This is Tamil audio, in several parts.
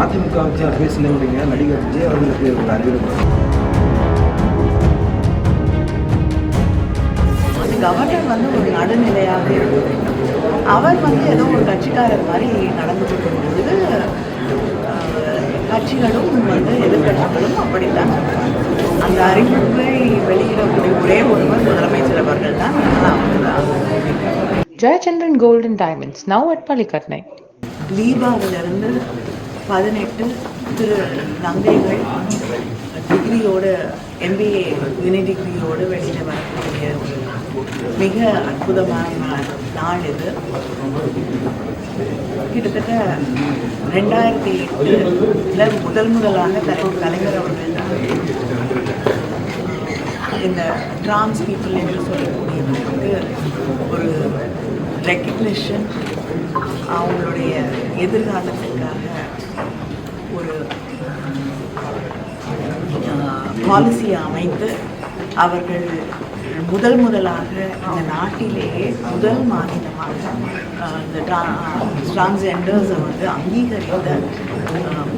அதிமுக வச்சு பேசலங்கிறீங்க நடிகர் விஜய் அவர்களுக்கு ஒரு அறிவுரை கவர்னர் வந்து ஒரு நடுநிலையாக இருக்க வேண்டும் அவர் வந்து ஏதோ ஒரு கட்சிக்காரர் மாதிரி நடந்துட்டு இருக்கும்பொழுது அஹ், கட்சிகளும் வந்து எதிர்கட்சிகளும் அப்படித்தான். அந்த அறிவிப்பை வெளியிடக்கூடிய ஒரே ஒருவர் முதலமைச்சர் அவர்கள் தான் Gold and Diamonds, now at Palikatnai. லீபாவிலிருந்து பதினெட்டு திரு நங்கைகள் டிகிரியோடு எம்பிஏ யூனி டிகிரியோடு வெளியில் வரக்கூடிய ஒரு மிக அற்புதமான நாள் இது. கிட்டத்தட்ட ரெண்டாயிரத்தி எட்டுல முதல் முதலாக தலைவர் கலைஞர் அவர்கள் இந்த டிரான்ஸ் பீப்புள் என்று சொல்லக்கூடியவர்களுக்கு ஒரு ரெக்கக்னிஷன் அவங்களுடைய எதிர்காலத்திற்காக ஒரு பாலிசியை அமைத்து அவர்கள் முதல் முதலாக இந்த நாட்டிலேயே முதல் மாநிலமாக இந்த டிரான்ஸ்ஜெண்டர்ஸை வந்து அங்கீகரித்த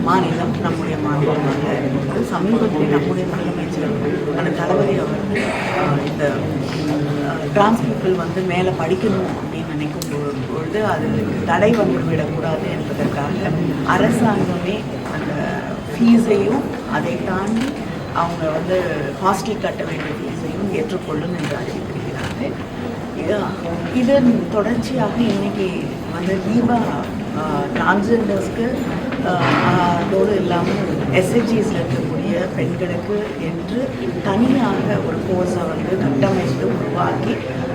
மாநிலம் நம்முடைய மாநிலமாக இருந்தது சமீபத்தில் நம்முடைய முதலமைச்சர் அந்த தளபதி அவர்கள் இந்த டிரான்ஸ் பீப்புள் வந்து மேலே படிக்கணும் வந்து அது தடை வந்து விடக்கூடாது என்பதற்காக அரசாங்கமே அந்த ஃபீஸையும் அதை தாண்டி அவங்க வந்து ஹாஸ்டல் கட்ட வேண்டிய ஃபீஸையும் ஏற்றுக்கொள்ளும் என்று அறிவித்திருக்கிறார்கள். இதன் தொடர்ச்சியாக இன்னைக்கு வந்து தீபா டிரான்ஸ்ஜெண்டர்ஸ்க்கு அதோடு இல்லாமல் எஸ்ஹெச்ஜிஸில் இருக்கக்கூடிய பெண்களுக்கு என்று தனியாக ஒரு கோர்ஸை வந்து கட்டமைத்து உருவாக்கி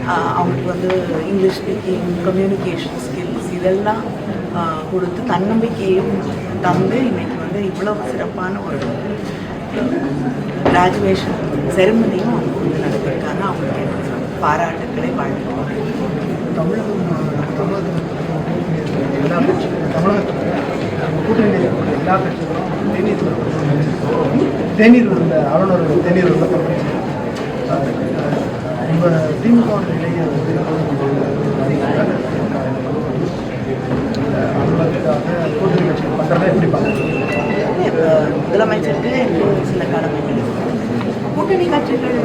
அவங்களுக்கு வந்து இங்கிலீஷ் ஸ்பீக்கிங் கம்யூனிகேஷன் ஸ்கில்ஸ் இதெல்லாம் கொடுத்து தன்னம்பிக்கையும் தந்து இன்னைக்கு வந்து இவ்வளவு சிறப்பான ஒரு கிராஜுவேஷன் செருமனியும் அவங்க வந்து நடத்திருக்காங்க. அவங்களுக்கு பாராட்டுக்களை வாழ்த்துக்கிறோம் தமிழகம் தமிழகத்தில் எல்லா கட்சிகளும் தமிழகத்தில் நம்ம எல்லா கட்சிகளும் தேநீர் தேநீர் இருந்த ஆளுநர் தேநீர் விருந்த நம்ம திமுக நிலையை வந்து கூட்டணி பண்ணுறதை எப்படி பார்க்குறீங்க முதலமைச்சருக்கு சில கடமைகள். கூட்டணி கட்சிகள்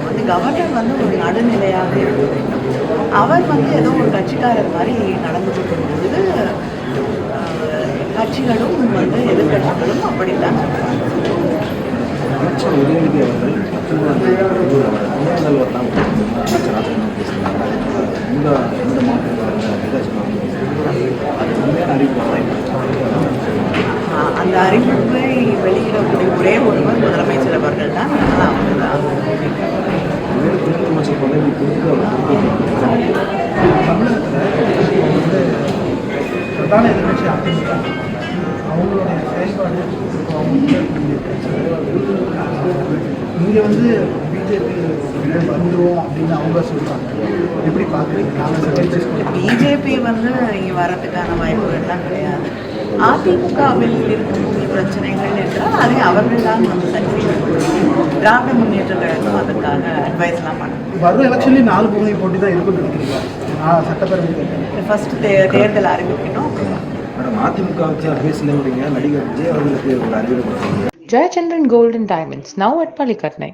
வந்து கவர்னர் வந்து ஒரு நடுநிலையாக இருக்க வேண்டும். அவர் வந்து ஏதோ ஒரு கட்சிக்காரர் மாதிரி நடந்து கொண்டிருந்தது கட்சிகளும் வந்து எதிர்கட்சி அப்படித்தான் இருப்பாங்க. அமைச்சர் உதயநிதி அவர்கள் முதல் முதல்வர்லாம் அமைச்சராக பேசுகிறாங்க இந்த இந்த மாவட்டத்தில் நிதர்சனம் அது உண்மையான அறிவிப்பு அஹ், அந்த அறிவிப்பை வெளியிடக்கூடிய ஒரே ஒருவர் முதலமைச்சர் அவர்கள் தான். தான் தமிழகத்தில் இப்போ வந்து பிரதான எதிர்கட்சி அதிமுக அவங்களுடைய செயல்பாடு அவங்க இங்கே வந்து பிஜேபி வந்துருவோம் அப்படின்னு அவங்க சொல்கிறாங்க எப்படி பார்க்குறீங்க பிஜேபி வந்து இங்கே வரதுக்கான வாய்ப்புகள்லாம் கிடையாது. அதிமுகவில் இருக்கக்கூடிய பிரச்சனைகள் என்றால் அதை அவர்கள் தான் வந்து சரி திராவிட முன்னேற்ற கழகம் அதுக்காக அட்வைஸ்லாம் பண்ணும் வரும் எலெக்ஷன்லேயும் நாலு முனை போட்டி தான் இருக்குன்னு நினைக்கிறீங்க நான் சட்டப்பேரவை தேர்தல் ஃபர்ஸ்ட் தே தேர்தல் அறிவிக்கணும். மேடம் அதிமுக வச்சு நடிகர் விஜய் அவர்களுக்கு ஒரு Gold and Diamonds, now at Palikatnai.